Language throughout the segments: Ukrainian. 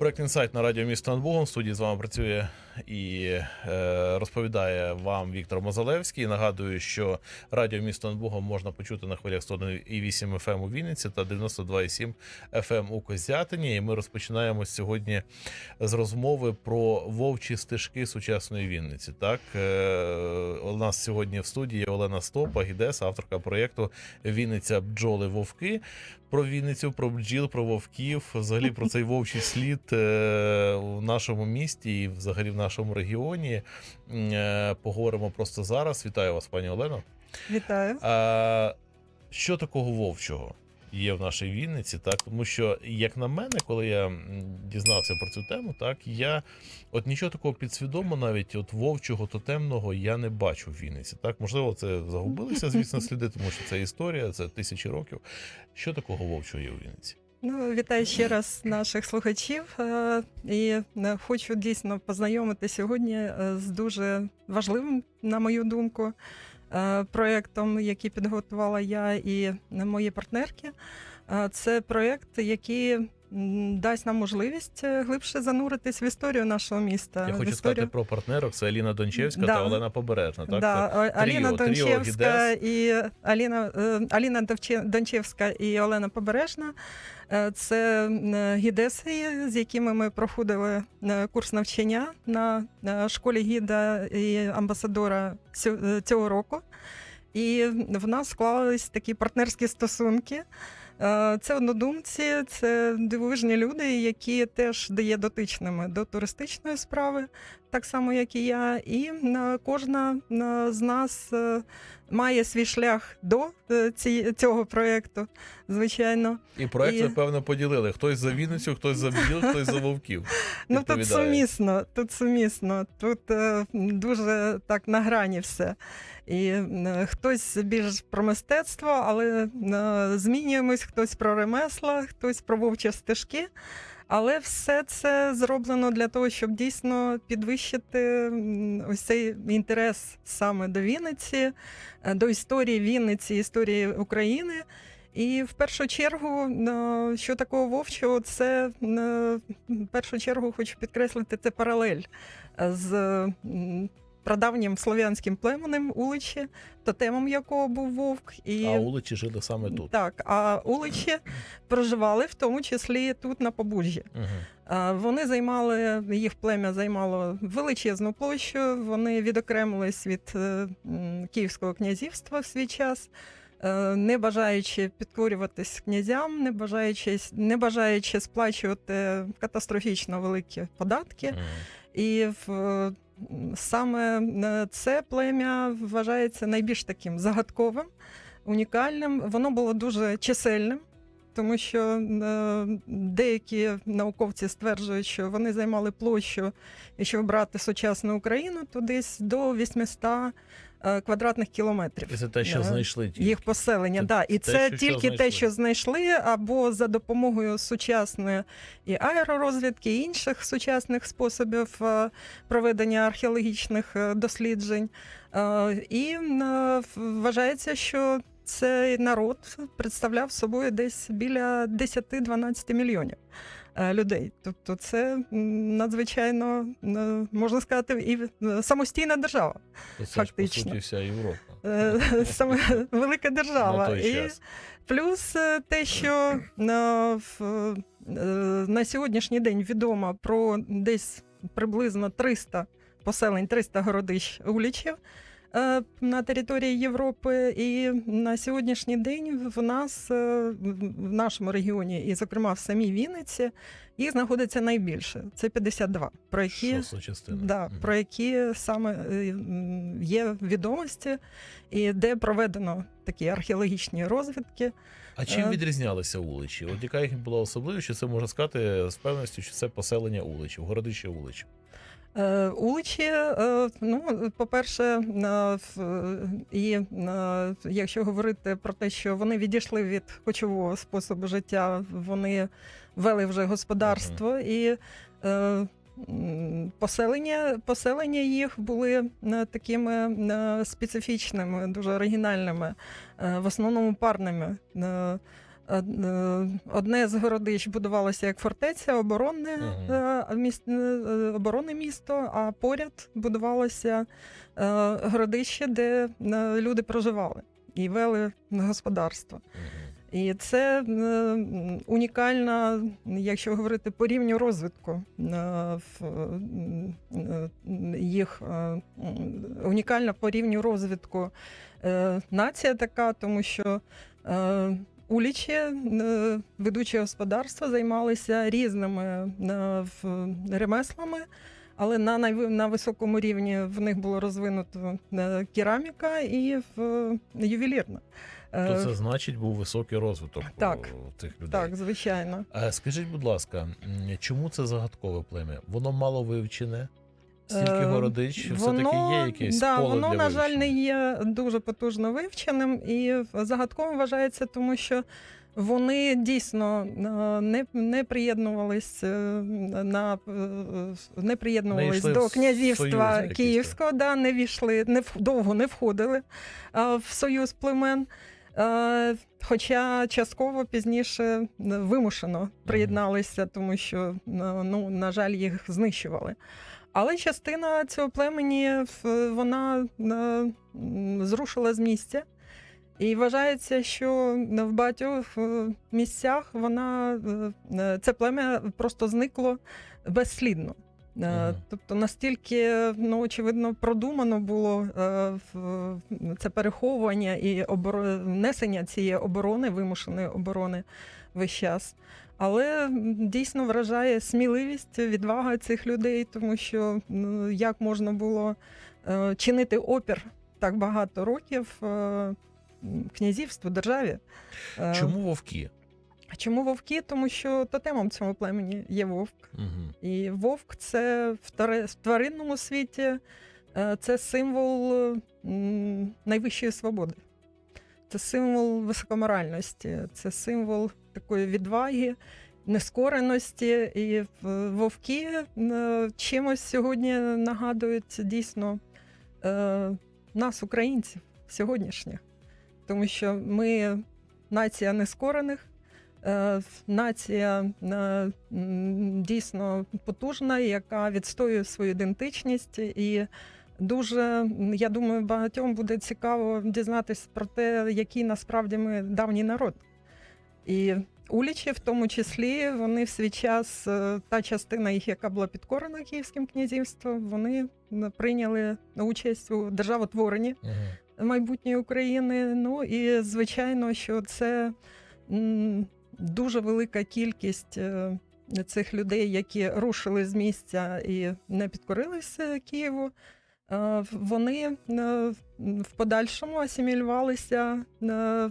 Проект інсайт на радіо місто над Богом. В студії з вами працює і е, розповідає вам Віктор Мозалевський. Нагадую, що радіо місто над Богом можна почути на хвилях 101,8 FM ем у Вінниці та 92,7 FM ем у Козятині. І ми розпочинаємо сьогодні з розмови про вовчі стежки сучасної Вінниці. Так е, у нас сьогодні в студії Олена Стопа, гідеса, авторка проєкту Вінниця бджоли Вовки. Про Вінницю, про бджіл, про вовків, взагалі про цей вовчий слід е, в нашому місті і взагалі в нашому регіоні. Е, Поговоримо просто зараз. Вітаю вас, пані Олено. Вітаю. Що такого вовчого є в нашій Вінниці? Так, тому що, як на мене, коли я дізнався про цю тему, так я от нічого такого підсвідомо, навіть от вовчого тотемного я не бачу в Вінниці. Так, можливо, це загубилися, звісно, сліди, тому що це історія, це тисячі років. Що такого вовчого є у Вінниці? Ну, вітаю ще раз наших слухачів. Е, І е, хочу дійсно познайомити сьогодні е, з дуже важливим, на мою думку, проєктом, який підготувала я і мої партнерки. Е, Це проєкт, який дасть нам можливість е, глибше зануритись в історію нашого міста. Я хочу історію... сказати про партнерок. Це Аліна Дончевська Да. та Олена Побережна. Так, да, Це Аліна тріо, тріо Дончевська і Аліна, е, Аліна Дончевська і Олена Побережна. Е, Це е, гідеси, з якими ми проходили е, курс навчання на е, школі гіда і амбасадора е, цього року. І в нас склались такі партнерські стосунки. Е, Це однодумці, це дивовижні люди, які теж є дотичними до туристичної справи, так само як і я. І е, кожна е, з нас е, має свій шлях до цього проєкту, звичайно. І проект, І- певно, поділили. Хтось за Вінницю, хтось за бджіл, хтось за вовків. Ну тут сумісно, тут сумісно, тут дуже так на грані все. І хтось більш про мистецтво, але змінюємось, хтось про ремесла, хтось про вовчі стежки. Але все це зроблено для того, щоб дійсно підвищити ось цей інтерес саме до Вінниці, е, до історії Вінниці, історії України. І в першу чергу, е, що такого вовчого, це е, в першу чергу хочу підкреслити це паралель з прадавнім слов'янським племенем Уличі, тотемом якого був вовк. І А уличі жили саме тут. так, а Уличі проживали в тому числі тут на Побужжі. Угу. Вони займали, їх плем'я займало величезну площу. Вони відокремились від е, Київського князівства в свій час, е, не бажаючи підкорюватись князям, не бажаючи, не бажаючи сплачувати катастрофічно великі податки. І в саме е, це плем'я вважається найбільш таким загадковим, унікальним. Воно було дуже чисельним. Тому що е, деякі науковці стверджують, що вони займали площу, якщо брати сучасну Україну, то десь до 800 е, квадратних кілометрів це те, що Е, знайшли тільки. їх поселення. Це да. І те, це що- що тільки те, що знайшли, або за допомогою сучасної і аеророзвідки, і інших сучасних способів е, проведення археологічних е, досліджень. Е, І е, вважається, що цей народ представляв собою десь біля 10-12 мільйонів. Е, Людей, тобто це надзвичайно е, можна сказати, і е, самостійна держава. Це ж, по суті, вся Європа. Саме велика держава. На той І плюс те, що е, на сьогоднішній день відомо про десь приблизно 300 поселень, 300 городищ улічів. Е, На території Європи, і на сьогоднішній день в нас е, в нашому регіоні, і зокрема в самій Вінниці, їх знаходиться найбільше. Це 52, про які Да, про які саме е, є відомості, і де проведено такі археологічні розвідки. А чим відрізнялися уличі? От яка їх була особливість, що це можна сказати з певністю, що це поселення уличів, городище уличів. Е, Уличі, е, ну, по-перше, е, і якщо говорити про те, що вони відійшли від кочового способу життя, вони вели вже господарство і. Поселення, поселення їх були такими специфічними, дуже оригінальними, в основному парними. Е, Одне з городищ будувалося як фортеця, оборонне, Мгм. е, міс- е, оборонне місто, а поряд будувалося городище, де люди проживали і вели господарство. І це унікальна, якщо говорити по рівню розвитку їх унікальна по рівню розвитку нація така, тому що улічі, е, ведучі господарства, займалися різними е, ремеслами. Але на на високому рівні в них було розвинуто е, кераміка і в ювелірна. То це значить був високий розвиток Так. у тих людей. Так, звичайно. Скажіть, будь ласка, чому це загадкове плем'я? Воно мало вивчене? Стільки Е, городич, все-таки є якесь да, поле воно, для на жаль, не є дуже потужно вивченим і загадковим вважається, тому що вони дійсно е, не, не приєднувались е, на не приєднувались йшли до князівства Київського, да, не війшли, не довго не входили в союз племен. Хоча частково пізніше вимушено приєдналися, тому що ну, на жаль, їх знищували. Але частина цього племені вона е, зрушила з місця. І вважається, що в багатьох е, місцях вона е, це плем'я просто зникло безслідно. Мгм. Тобто настільки, ну, очевидно, продумано було це переховування і оборо- внесення цієї оборони, вимушеної оборони весь час. Але дійсно вражає сміливість, відвага цих людей, тому що ну, як можна було е, чинити опір так багато років е, князівству, державі. Е, Чому вовки? а Чому вовки? Тому що тотемом цьому племені є вовк. Угу. І вовк це в тари- в тваринному світі е, це символ найвищої свободи. Це символ високоморальності, це символ такої відваги, нескореності. І е, вовки е, чимось сьогодні нагадують дійсно е, нас, українців, сьогоднішніх. Тому що ми нація нескорених, нація дійсно потужна, яка відстоює свою ідентичність. І дуже, я думаю, багатьом буде цікаво дізнатися про те, який насправді ми давній народ. І улічі, в тому числі, вони в свій час, е, та частина їх, яка була підкорена Київським князівством, вони прийняли участь у державотворенні Угу. майбутньої України. Ну і звичайно, що це дуже велика кількість е, цих людей, які рушили з місця і не підкорилися Києву. Е, Вони е, в подальшому асимілювалися е,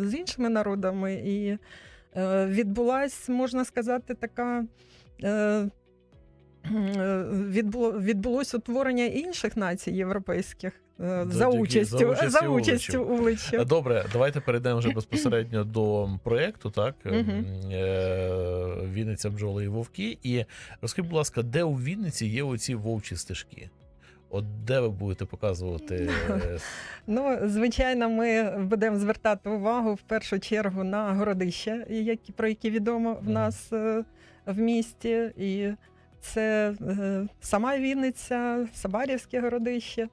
з іншими народами, і відбулась, можна сказати, така. Відбуло, відбулось утворення інших націй європейських за участю, за участю за участю уличів. Добре, давайте перейдемо вже безпосередньо до проєкту, так? Е, Вінниця бджоли і вовки. І розкажіть, будь ласка, де у Вінниці є оці вовчі стежки? От де ви будете показувати Ну, звичайно, ми будемо звертати увагу в першу чергу на городища, які, про які відомо в нас е, в місті. І це е, сама Вінниця, Сабарівське городище,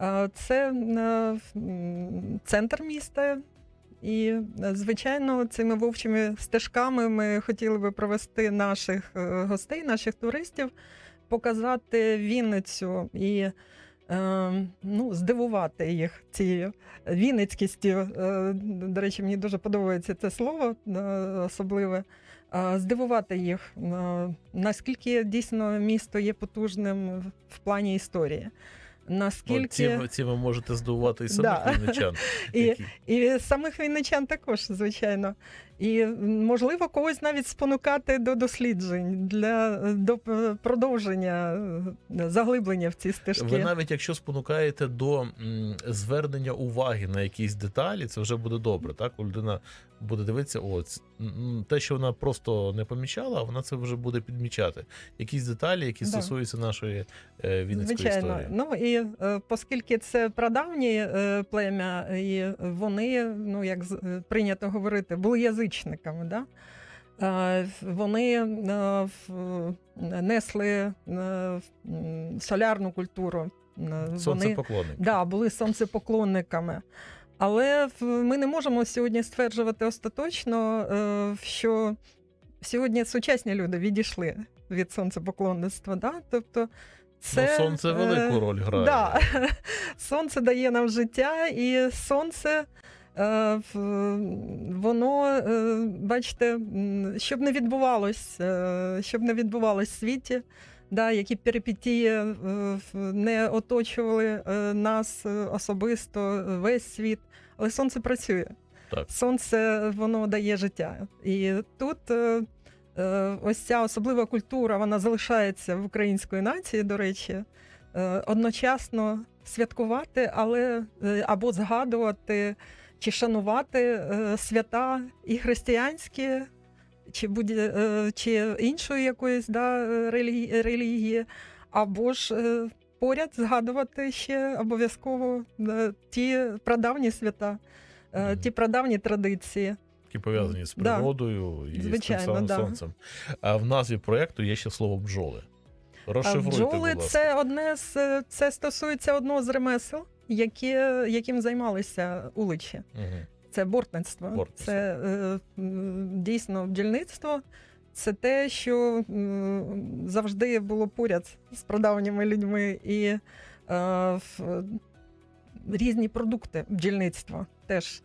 е, це е, м, центр міста. І, е, звичайно, цими вовчими стежками ми хотіли би провести наших е, гостей, наших туристів, показати Вінницю і е, ну, здивувати їх цією вінницькістю. Е, До речі, мені дуже подобається це слово е, особливе. Е, Здивувати їх, е, наскільки дійсно місто є потужним в плані історії. от Наскільки ці, ці ви можете здивувати і самих Да. вінничан. І- і самих вінничан також, звичайно. І можливо когось навіть спонукати до досліджень для е, до продовження е, заглиблення в ці стежки. Ви навіть якщо спонукаєте до звернення уваги на якісь деталі, це вже буде добре. Так, людина буде дивитися, о, те, що вона просто не помічала, вона це вже буде підмічати. Якісь деталі, які Да. стосуються нашої е, вінницької Звичайно. історії. Ну і е, оскільки це прадавні е, плем'я, і вони, ну як з- е, прийнято говорити, були язичниками. Да? Е, Вони е, несли е, солярну культуру. Вони да, були сонцепоклонниками. Але ми не можемо сьогодні стверджувати остаточно, що сьогодні сучасні люди відійшли від сонцепоклонництва. Да? Тобто це, ну, сонце велику роль грає. Да. Сонце дає нам життя, і сонце. Е, Воно, е, бачите, щоб не відбувалось, е, щоб не відбувалось в світі, да, які перипетії не оточували нас особисто, весь світ. Але сонце працює. Так. Сонце воно дає життя. І тут ось ця особлива культура, вона залишається в української нації, до речі, одночасно святкувати, але або згадувати чи шанувати е, свята і християнські, чи, будь, е, чи іншої якоїсь да, релігії, або ж е, поряд згадувати ще обов'язково ті прадавні свята, ті прадавні традиції. які пов'язані з Да. природою і з тим самим да. сонцем. А в назві проєкту є ще слово бджоли. Розшифруйте, бджоли будь ласка. це одне з це стосується одного з ремесел, які, яким займалися уличі. Мгм. Це бортництво. Бортництво. Це е, дійсно бджільництво. Це те, що завжди було поряд з прадавніми людьми, і е, в- різні продукти бджільництва теж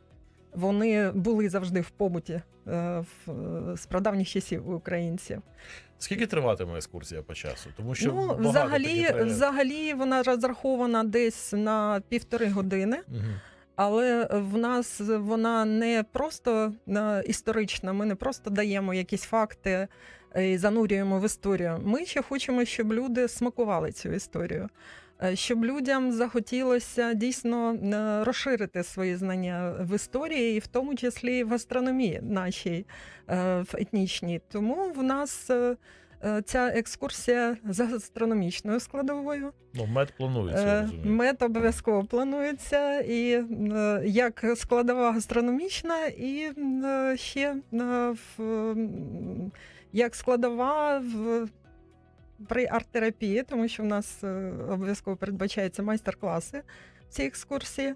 вони були завжди в побуті е, в, з прадавніх часів українців. Скільки триватиме екскурсія по часу? Тому що ну, взагалі, треба- взагалі вона розрахована десь на півтори години. Угу. Але в нас вона не просто е, історична. Ми не просто даємо якісь факти е, і занурюємо в історію. Ми ще хочемо, щоб люди смакували цю історію, щоб людям захотілося дійсно е, розширити свої знання в історії, і в тому числі в астрономії нашій е, в етнічній. Тому в нас е, е, ця екскурсія за астрономічною складовою. Ну, мед планується, Е, розумію. Мед обов'язково планується, і е, як складова гастрономічна, і е, ще е, як складова в. При арт-терапії, тому що в нас е, обов'язково передбачаються майстер-класи в цій екскурсії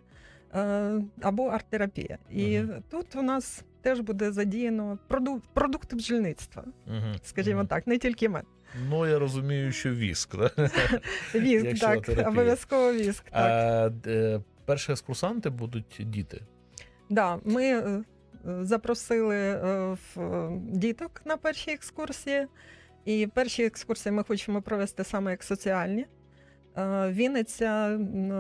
е, або арт-терапія. І Мгм. тут у нас теж буде задіяно проду- продукти бджільництва, Мгм. скажімо Мгм. так, не тільки мед. Ну, я розумію, що віск. Да? Віск, Якщо так, терапія. обов'язково віск. Так. А, е, перші екскурсанти будуть діти. Да, ми запросили в, діток на перші екскурсії. І перші екскурсії ми хочемо провести саме як соціальні. Е, Вінниця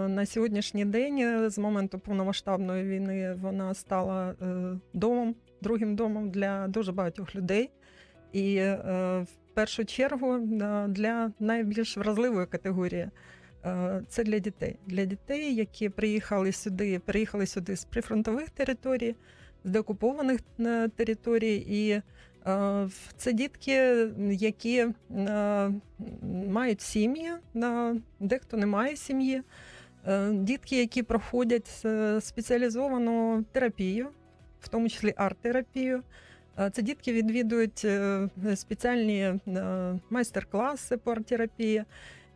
на сьогоднішній день, е, з моменту повномасштабної війни, вона стала е, домом, другим домом для дуже багатьох людей. І в першу чергу для найбільш вразливої категорії це для дітей. Для дітей, які приїхали сюди, приїхали сюди з прифронтових територій, з деокупованих територій. І це дітки, які е, мають сім'ї, е, дехто не має сім'ї. Е, Дітки, які проходять е, спеціалізовану терапію, в тому числі арт-терапію. Е, Це дітки відвідують е, спеціальні е, майстер-класи по арт-терапії.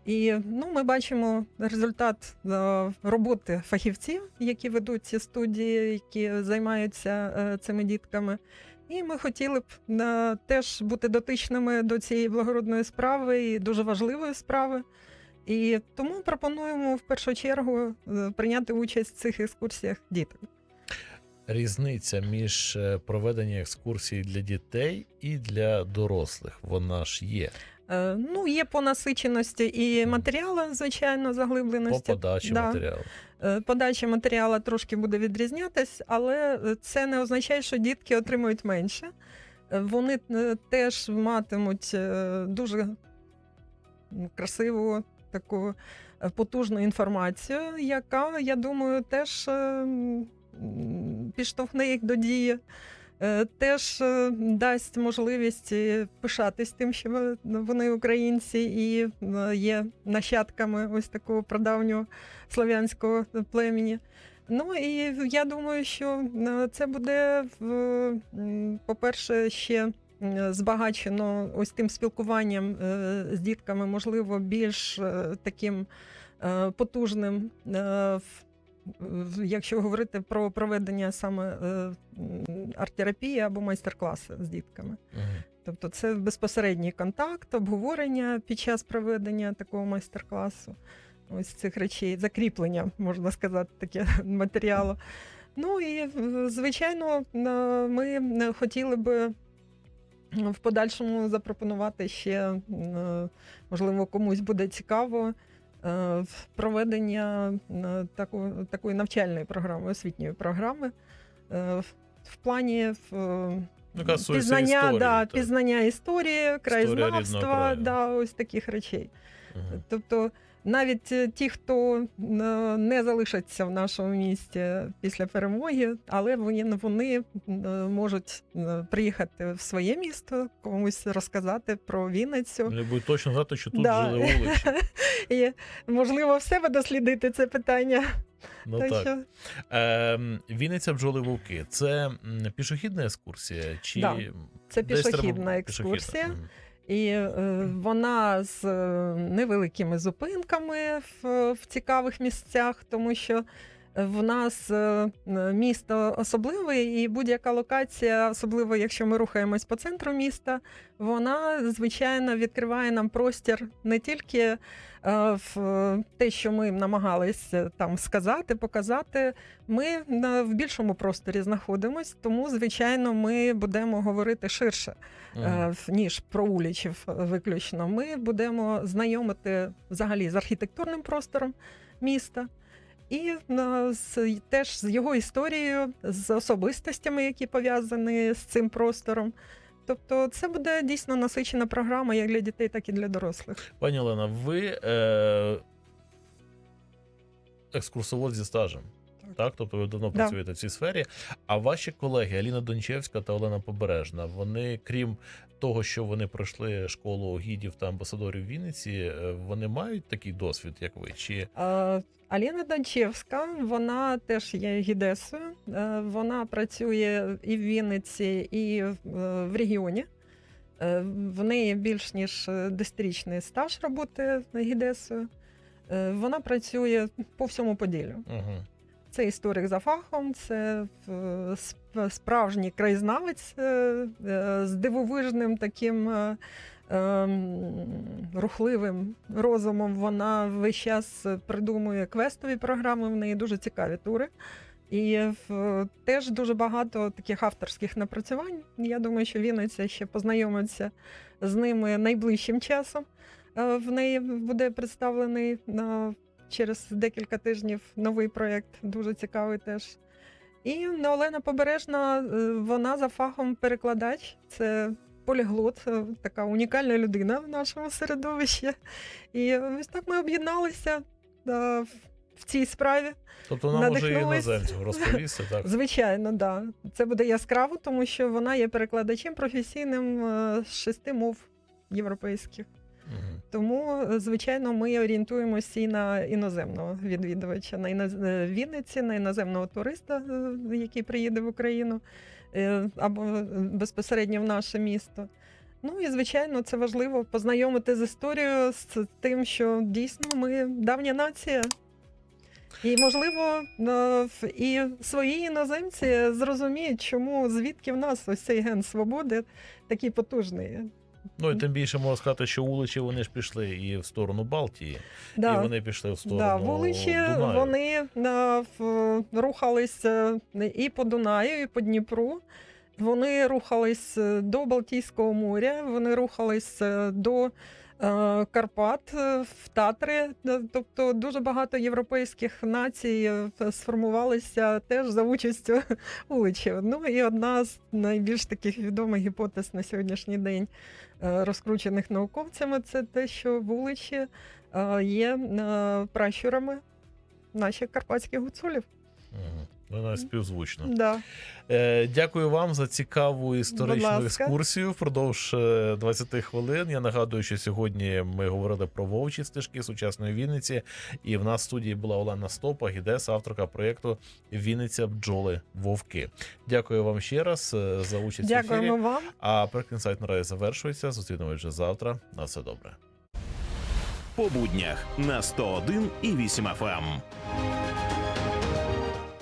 І ну, ми бачимо результат е, роботи фахівців, які ведуть ці студії, які займаються е, цими дітками. І ми хотіли б е, теж бути дотичними до цієї благородної справи і дуже важливої справи. І тому пропонуємо в першу чергу е, прийняти участь в цих екскурсіях діток. різниця між е, проведенням екскурсій для дітей і для дорослих? Вона ж є Е, Ну, є по насиченості і матеріалу, звичайно, по подачі Да. матеріалу. Е, Подача матеріалу трошки буде відрізнятись, але е, це не означає, що дітки отримують менше. Е, Вони теж матимуть дуже красиву таку потужну інформацію, яка, я думаю, теж е, підштовхне їх до дії. Е, Теж е, дасть можливість е, пишатись тим, що вони українці і є нащадками ось такого прадавнього слов'янського племені. Ну і я думаю, що це буде, по-перше, ще збагачено ось тим спілкуванням з дітками, можливо, більш таким потужним. Якщо говорити про проведення саме е, арт-терапії або майстер-класи з дітками. Тобто це безпосередній контакт, обговорення під час проведення такого майстер-класу. Ось цих речей, закріплення, можна сказати, таке матеріалу. Ну і звичайно, ми е, хотіли би в подальшому запропонувати ще, е, можливо, комусь буде цікаво. Е, Проведення такої, такої навчальної програми, освітньої програми е, в- плані е, Ну, пізнання, історії, да, так. пізнання історії, краєзнавства, да, ось таких речей. Угу. Тобто, навіть е, ті, хто е, не залишаться в нашому місті після перемоги, але вони, вони е, можуть е, приїхати в своє місто, комусь розказати про Вінницю. Вони будуть точно знати, що тут Да. жили вуличі. І можливо в себе дослідити це питання. Ну Так так. Ем, Вінниця бджоли вовки. Це пішохідна екскурсія? Чи Да, це пішохідна екскурсія. Мгм. І е, вона з е, невеликими зупинками в, в цікавих місцях, тому що в нас е, місто особливе, і будь-яка локація, особливо якщо ми рухаємось по центру міста, вона звичайно відкриває нам простір не тільки е, в те, що ми намагалися там сказати, показати. Ми в більшому просторі знаходимось, тому звичайно ми будемо говорити ширше е, ніж про улічів виключно. Ми будемо знайомити взагалі з архітектурним простором міста. І е, з, теж з його історією, з особистостями, які пов'язані з цим простором. Тобто, це буде дійсно насичена програма як для дітей, так і для дорослих. Пані Олена, ви е, екскурсовод зі стажем. Так. Тобто ви давно Да. працюєте в цій сфері. А ваші колеги Аліна Дончевська та Олена Побережна, вони, крім того, що вони пройшли школу гідів та амбасадорів Вінниці, е, вони мають такий досвід, як ви? Чи Е, Аліна Дончевська, вона теж є гідесою. Е, Вона працює і в Вінниці, і в- регіоні. В неї більш ніж десятирічний стаж роботи гідесою. Вона працює по всьому Поділлю. угу. Це історик за фахом, це е, справжній краєзнавець е, е, з дивовижним таким ем, рухливим розумом. Вона весь час придумує квестові програми, в неї дуже цікаві тури. І теж дуже багато таких авторських напрацювань. Я думаю, що Вінниця ще познайомиться з ними найближчим часом. В неї буде представлений через декілька тижнів новий проєкт, дуже цікавий теж. І Олена Побережна, е, вона за фахом перекладач, це поліглот, е, така унікальна людина в нашому середовищі. І ось так ми об'єдналися е, в- цій справі. Тобто вона може і іноземцям розповісти, так? Звичайно, да. Це буде яскраво, тому що вона є перекладачем професійним з шести мов європейських. Тому, е, звичайно, ми орієнтуємося і на іноземного відвідувача, на іноз... е, Вінниці, на іноземного туриста, е, який приїде в Україну, або безпосередньо в наше місто. Ну і звичайно, це важливо познайомити з історією, з тим, що дійсно ми давня нація. І, можливо, і свої іноземці зрозуміють, чому звідки в нас ось цей ген свободи такий потужний. Ну і тим більше можна сказати, що вуличі вони ж пішли і в сторону Балтії, Да. і вони пішли в сторону Да, вуличі Дунаю. вони е, в- рухались е, і по Дунаю, і по Дніпру. Вони рухались е, до Балтійського моря, вони рухались е, до е, Карпат е, в Татри. Е, Тобто дуже багато європейських націй е, сформувалися теж за участю вуличів. Ну і одна з найбільш таких відомих гіпотез на сьогоднішній день е, розкручених науковцями це те, що вуличі е, є е, пращурами наших карпатських гуцулів. Мгм. Навіть співзвучно. Да. Е, дякую вам за цікаву історичну екскурсію впродовж е, 20 хвилин. Я нагадую, що сьогодні ми говорили про вовчі стежки сучасної Вінниці, і в нас в студії була Олена Стопа, гідес, авторка проєкту Вінниця бджоли Вовки. Дякую вам ще раз е, за участь в ефірі. Дякуємо вам. А Прекінсайт наразі завершується. Зустрінемось вже завтра. На все добре. по буднях на 101 і 8 FM.